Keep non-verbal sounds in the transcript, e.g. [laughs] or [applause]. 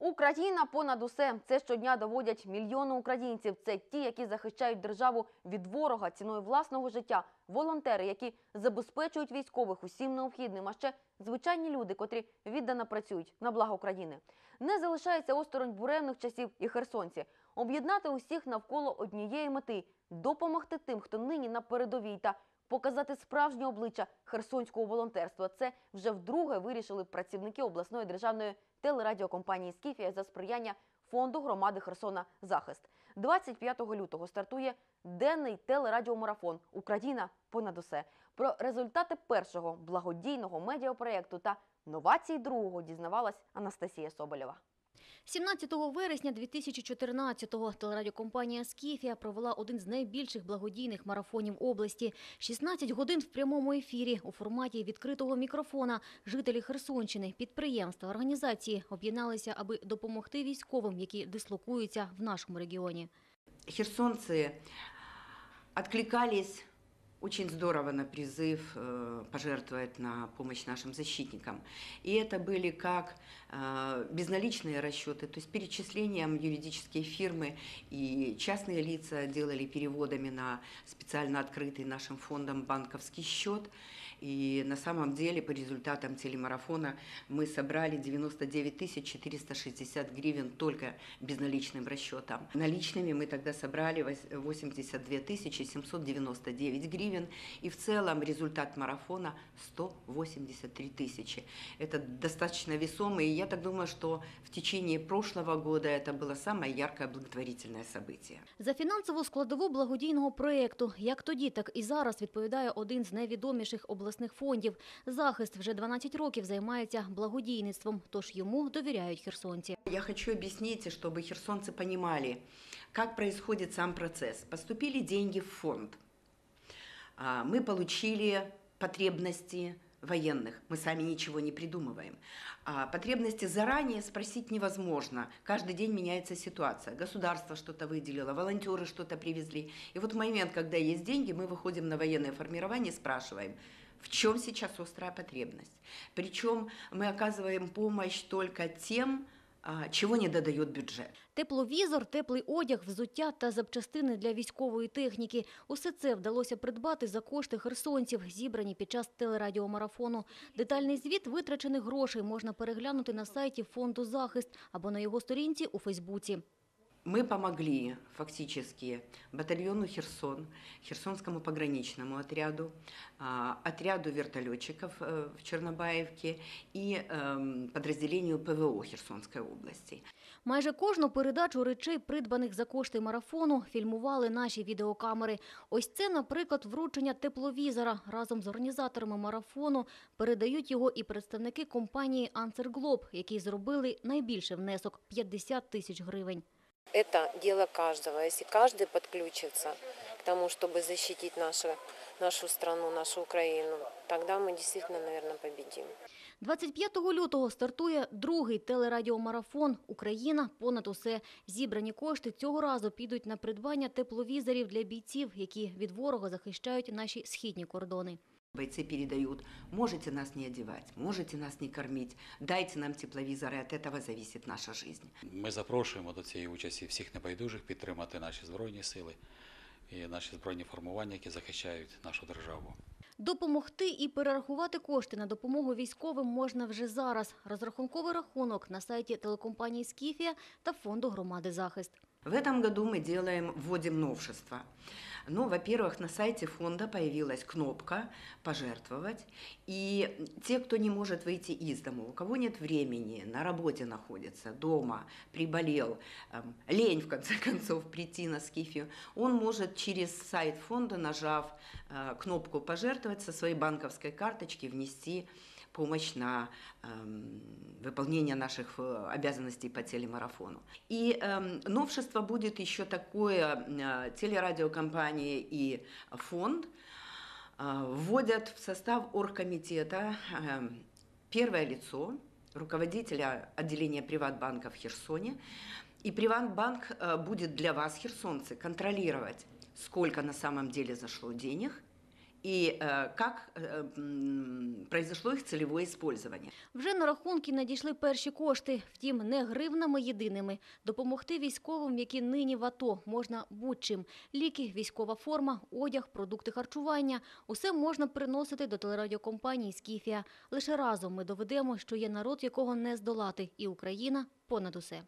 Україна понад усе. Це щодня доводять мільйони українців. Це ті, які захищають державу від ворога ціною власного життя, волонтери, які забезпечують військових усім необхідним, а ще звичайні люди, котрі віддано працюють на благо України. Не залишається осторонь буремних часів і херсонці. Об'єднати усіх навколо однієї мети допомогти тим, хто нині на передовій та показати справжнє обличчя херсонського волонтерства. Це вже вдруге вирішили працівники обласної державної телерадіокомпанії Скіфія за сприяння фонду громади Херсона Захист. 25 лютого стартує денний телерадіомарафон Україна понад усе. Про результати першого благодійного медіапроєкту та новації другого дізнавалась Анастасія Соболєва. 17 вересня 2014-го телерадіокомпанія «Скіфія» провела один з найбільших благодійних марафонів області. 16 годин в прямому ефірі у форматі відкритого мікрофона. Жителі Херсонщини, підприємства, організації об'єдналися, аби допомогти військовим, які дислокуються в нашому регіоні. Херсонцы откликались очень здорово на призыв э, пожертвовать на помощь нашим защитникам. И это были как э, безналичные расчеты, то есть перечислением юридические фирмы и частные лица делали переводами на специально открытый нашим фондом банковский счет. И на самом деле по результатам телемарафона мы собрали 99 460 гривен только безналичным расчетом. Наличными мы тогда собрали вось- 82 799 гривен. И в целом результат марафона 183 тысячи. Это достаточно весомый. И я так думаю, что в течение прошлого года это было самое яркое благотворительное событие. За фінансову складову благодійного проєкту, як тоді, так і зараз, відповідає один з найвідоміших обласних фондів. Захист вже 12 років займається благодійництвом, тож йому довіряють херсонці. Я хочу объяснить, чтобы херсонцы понимали, как происходит сам процесс. Поступили деньги в фонд. А, Мы получили потребности военных. Мы сами ничего не придумываем. А потребности заранее спросить невозможно. Каждый день меняется ситуация. Государство что-то выделило, волонтеры что-то привезли. И вот в момент, когда есть деньги, мы выходим на военное формирование и спрашиваем, в чем сейчас острая потребность. Причем мы оказываем помощь только тем, а, чего не додает бюджет. Тепловізор, теплий одяг, взуття та запчастини для військової техніки – усе це вдалося придбати за кошти херсонців, зібрані під час телерадіомарафону. Детальний звіт витрачених грошей можна переглянути на сайті фонду «Захист» або на його сторінці у Фейсбуці Мы помогли фактически батальону Херсон, Херсонскому пограничному отряду, а, отряду вертолетчиков э, в Чернобаевке и эм, подразделению ПВО Херсонской области. Майже кожну передачу речей, придбаних за кошти марафону, фільмували наші відеокамери. Ось це, наприклад, вручення тепловізора. Разом з організаторами марафону передають його і представники компанії «Ансерглоб», які зробили найбільший внесок – 50 тисяч гривень. Это дело каждого. Если каждый подключится к тому, чтобы защитить нашу, нашу страну, нашу Украину, тогда мы действительно, наверное, победим. 25 лютого стартує другий телерадіомарафон «Україна понад усе». Зібрані кошти цього разу підуть на придбання тепловізорів для бійців, які від ворога захищають наші східні кордони. Бойцы передают, можете нас не одевать, можете нас не кормить, дайте нам тепловизоры, от этого зависит наша жизнь. Ми запрошуємо до цієї участі всіх небайдужих підтримати наші збройні сили і наші збройні формування, які захищають нашу державу. Допомогти і перерахувати кошти на допомогу військовим можна вже зараз. Розрахунковий рахунок на сайті телекомпанії «Скіфія» та фонду громади «Захист». В этом году мы делаем, вводим новшества. Ну, во-первых, на сайте фонда появилась кнопка «Пожертвовать». И те, кто не может выйти из дома, у кого нет времени, на работе находится, дома, приболел, эм, лень, в конце [laughs] концов, прийти на скифию, он может через сайт фонда, нажав э, кнопку «Пожертвовать» со своей банковской карточки внести помощь на эм, выполнение наших э, обязанностей по телемарафону. И эм, новшество будет еще такое, э, телерадиокомпания и фонд э, вводят в состав оргкомитета э, первое лицо, руководителя отделения Приватбанка в Херсоне. И Приватбанк э, будет для вас, херсонцы, контролировать, сколько на самом деле зашло денег э, как э, м, произошло их целевое использование. Вже на рахунки надійшли перші кошти. Втім, не гривнами єдиними. Допомогти військовим, які нині в АТО, можна будь-чим. Ліки, військова форма, одяг, продукти харчування – усе можна приносити до телерадіокомпанії «Скіфія». Лише разом ми доведемо, що є народ, якого не здолати. І Україна понад усе.